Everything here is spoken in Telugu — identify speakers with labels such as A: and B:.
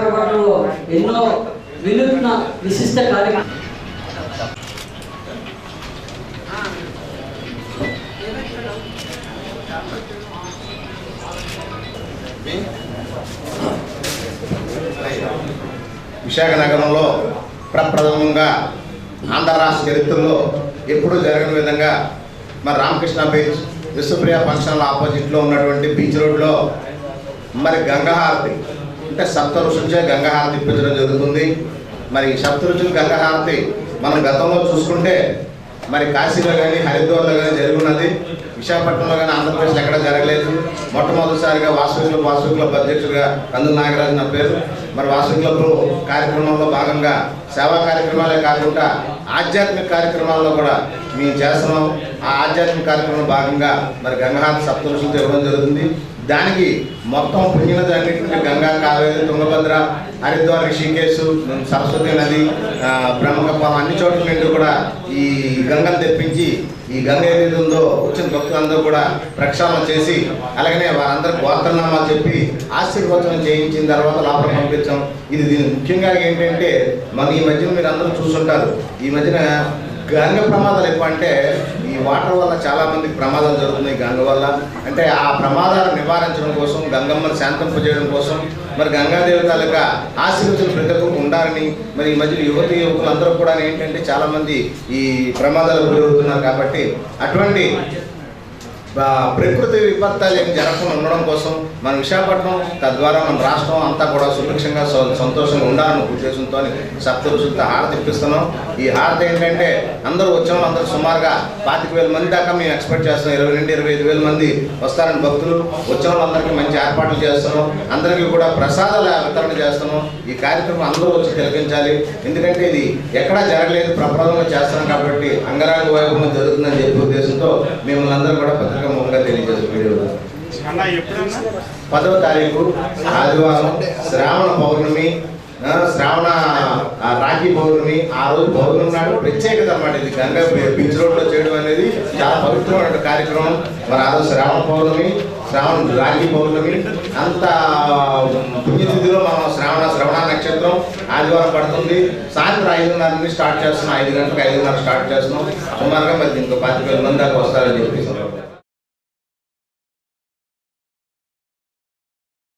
A: విశాఖపట్నంలో ఎన్నో వినూత్న విశిష్ట కార్యక్రమం.
B: విశాఖ నగరంలో ప్రప్రథమంగా ఆంధ్ర రాష్ట్ర చరిత్రలో ఎప్పుడూ జరగని విధంగా మరి రామకృష్ణ బీచ్ విశ్వప్రియ ఫంక్షన్ ఆపోజిట్లో ఉన్నటువంటి బీచ్ రోడ్లో మరి గంగాహారతి అంటే సప్త ఋషులచే గంగాహారతి ఇప్పించడం జరుగుతుంది. మరి సప్త ఋషులు గంగాహారతి మనం గతంలో చూసుకుంటే మరి కాశీలో కానీ హరిద్వార్లో కానీ జరుగున్నది విశాఖపట్నంలో కానీ ఆంధ్రప్రదేశ్లో ఎక్కడ జరగలేదు. మొట్టమొదటిసారిగా వాసవి క్లబ్ వాసవి క్లబ్ అధ్యక్షుడిగా కందు నాగరాజు నా పేరు. మరి వాసవి క్లబ్ కార్యక్రమంలో భాగంగా సేవా కార్యక్రమాలే కాకుండా ఆధ్యాత్మిక కార్యక్రమాల్లో కూడా మేము చేస్తున్నాం. ఆ ఆధ్యాత్మిక కార్యక్రమంలో భాగంగా మరి గంగాహారతి సప్తరుషులతో ఇవ్వడం జరుగుతుంది. దానికి మొత్తం పుణ్యనది అన్నింటినీ గంగా కావేరి తుంగభద్ర హరిద్వార్ ఋషికేశు సరస్వతి నది ఆ, అన్ని చోట్ల నుండి కూడా ఈ గంగను తెప్పించి ఈ గంగ ఏదైతే ఉందో వచ్చిన భక్తులందరూ కూడా ప్రక్షాళన చేసి అలాగనే వారందరూ గోత్రనామాలు చెప్పి ఆశీర్వచనం చేయించిన తర్వాత లోపల పంపించాం. ఇది దీని ముఖ్యంగా ఏంటంటే మన ఈ మధ్యన మీరు అందరూ చూస్తుంటారు. ఈ మధ్యన గంగ ప్రమాదాలు ఎక్కువ అంటే ఈ వాటర్ వల్ల చాలా మందికి ప్రమాదాలు జరుగుతున్నాయి గంగ వల్ల. అంటే ఆ ప్రమాదాలు నివారించడం కోసం గంగమ్మను శాంతింపజేయడం కోసం మరి గంగాదేవి తాలూకా ఆశీర్వచనం ప్రతి ఉండాలని మరి ఈ మధ్య యువతి యువకులందరూ కూడా ఏంటంటే చాలా మంది ఈ ప్రమాదాలు గురవుతున్నారు కాబట్టి అటువంటి ప్రకృతి విపత్తాలు ఏం జరగకుండా ఉండడం కోసం మన విశాఖపట్నం తద్వారా మన రాష్ట్రం అంతా కూడా సుభిక్షంగా సంతోషంగా ఉండాలని ఉద్దేశంతో సప్త ఋషులతో హారతి ఇప్పిస్తున్నాం ఈ హారతి ఏంటంటే అందరూ వచ్చాము అందరూ సుమారుగా పాతిక వేల మంది దాకా మేము ఎక్స్పెక్ట్ చేస్తున్నాం. ఇరవై నుండి ఇరవై ఐదు వేల మంది వస్తారని భక్తులు. వచ్చిన వాళ్ళందరికీ మంచి ఏర్పాట్లు చేస్తున్నాం. అందరికీ కూడా ప్రసాదాల వితరణ చేస్తున్నాం. ఈ కార్యక్రమం అందరూ వచ్చి తిలకించాలి. ఎందుకంటే ఇది ఎక్కడా జరగలేదు. ప్రప్రదంగా చేస్తున్నాం కాబట్టి అంగరంగ వైభవం జరుగుతుందని చెప్పే ఉద్దేశం మిమ్మల్ని అందరూ కూడా పత్రిక ముఖంగా తెలియజేస్తాం వీడియోలో పదవ తారీఖు ఆదివారం శ్రావణ పౌర్ణమి శ్రావణ రాఖీ పౌర్ణమి ఆ రోజు పౌర్ణమి నాడు ప్రత్యేకత అన్నమాట ఇది. గంగా బీచ్ రోడ్లో చేయడం అనేది చాలా పవిత్రమైన కార్యక్రమం. మరి ఆ రోజు శ్రావణ పౌర్ణమి శ్రావణ రాఖీ పౌర్ణమి అంత పుణ్యతిథిలో మనం శ్రావణ శ్రవణ నక్షత్రం ఆదివారం పడుతుంది. సాయంత్రం ఐదున్నర నుండి స్టార్ట్ చేస్తున్నాం. ఐదు గంటలకు ఐదున్నర స్టార్ట్ చేస్తున్నాం. సుమారుగా మరి ఇంకో పాతిక వేల మంది దాకా వస్తారని చెప్పేసి.